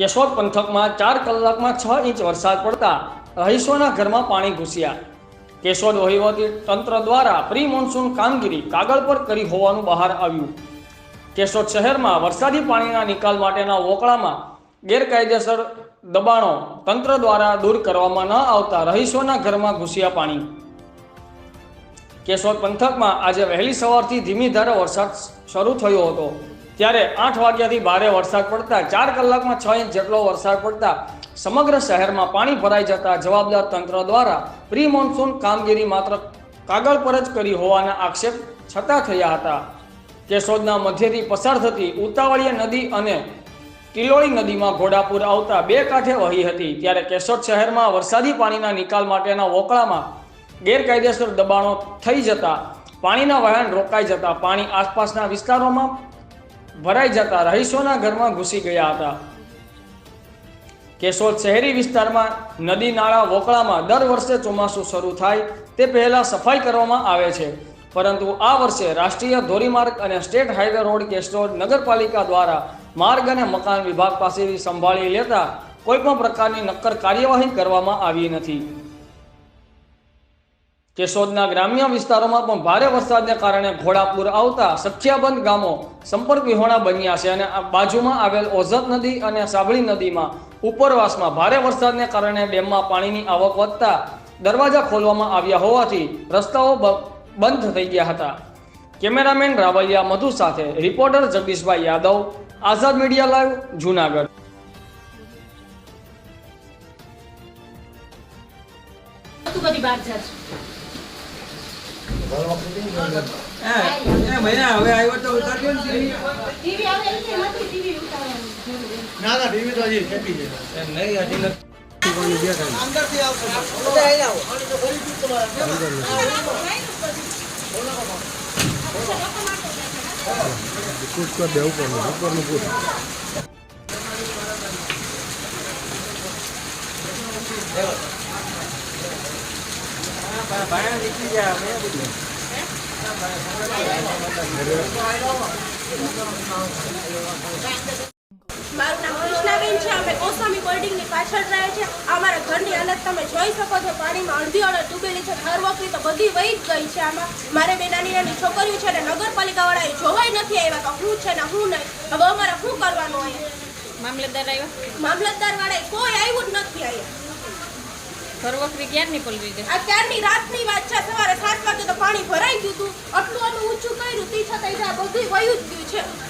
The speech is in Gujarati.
કેશોદ પંથકમાં ચાર કલાકમાં છ ઇંચ વરસાદ પડતા રહીશોના ઘરમાં પાણી ઘૂસ્યા. કેશોદ વહીવટી તંત્ર દ્વારા પ્રી મોન્સૂન કામગીરી કાગળ પર કરી હોવાનું બહાર આવ્યું. કેશોદ શહેરમાં વરસાદી પાણીના નિકાલ માટેના વોકળામાં ગેરકાયદેસર દબાણો તંત્ર દ્વારા દૂર કરવામાં ન આવતા રહીશોના ઘરમાં ઘૂસ્યા પાણી. કેશોદ પંથકમાં આજે વહેલી સવારથી ધીમી ધારે વરસાદ શરૂ થયો હતો. ત્યારે આઠ વાગ્યાથી ભારે વરસાદ પડતા, ચાર કલાકમાં છ ઇંચ જેટલો વરસાદ પડતા સમગ્ર શહેરમાં પાણી ભરાઈ જતા જવાબદાર તંત્ર દ્વારા પ્રી મોન્સૂન કામગીરી માત્ર કાગળ પર જ કરી હોવાના આક્ષેપ છતાં થયા હતા. કેશોદના મધ્યથી પસાર થતી ઉતાવળીયા નદી અને તિલોળી નદીમાં ઘોડાપુર આવતા બે કાંઠે વહી હતી. ત્યારે કેશોદ શહેરમાં વરસાદી પાણીના નિકાલ માટેના વોકળામાં ગેરકાયદેસર દબાણો થઈ જતા પાણીના વહેણ રોકાઈ જતા પાણી આસપાસના વિસ્તારોમાં ભરાઈ જતા રહીશોના ઘરમાં ઘૂસી ગયા હતા. કેશોદ શહેરી વિસ્તારમાં નદી નાળા વોકળામાં દર વર્ષે ચોમાસું શરૂ થાય તે પહેલાં સફાઈ કરવામાં આવે છે. પરંતુ આ વર્ષે રાષ્ટ્રીય ધોરીમાર્ગ અને સ્ટેટ હાઈવે રોડ કેશોદ નગરપાલિકા દ્વારા માર્ગ અને મકાન વિભાગ પાસેથી સંભાળી લેતા કોઈ પણ પ્રકારની નક્કર કાર્યવાહી કરવામાં આવી નથી. કેશોદના ગ્રામ્ય વિસ્તારોમાં પણ ભારે વરસાદને કારણે ઘોડાપુર આવતા સખ્યાબંધ ગામો સંપર્ક વિહોણા બન્યા છે અને બાજુમાં આવેલ ઓઝત નદી અને સાબળી નદીમાં ઉપરવાસમાં ભારે વરસાદને કારણે ડેમમાં પાણીની આવક વધતા દરવાજા ખોલવામાં આવ્યા હોવાથી રસ્તાઓ બંધ થઈ ગયા હતા. કેમેરામેન રાવલિયા મધુ સાથે reporter Jagdishbhai Yadav, Azad media live, Junagadh. બધી બહાર જા છો. એ મહિના હવે આવ્યો તો ઉતારજો ને આવે. ના ટીવી તો હજી ખેંચી છે નહીં હજી ભાઈ નીકળી જાય મેં બધું મારું નામ કૃષ્ણાબેન છે અમે કોલ્ડિંગની પાછળ રહે છે. અમારા ઘરની હાલત તમે જોઈ શકો છો પાણીમાં અડધી અડધ ડૂબેલી છે ઘર વખરી તો બધી વહી જ ગઈ છે આમાં. મારે બે નાની નાની છોકરીઓ છે ને નગરપાલિકાવાળાએ જોવાય નથી આવ્યા કે શું છે ને શું નહીં. હવે અમારે શું કરવાનું અહીંયા? મામલતદાર આવ્યા? મામલતદાર વાળાએ કોઈ આવ્યું જ નથી અહીંયા. ઘરવખરી ક્યારની પલવી ગઈ? આ રાતની વાત છે. સવારે સાત તો પાણી ભરાઈ ગયું હતું. આટલું આટલું ઊંચું કર્યું, તી છતાં બધું વયું જ ગયું છે.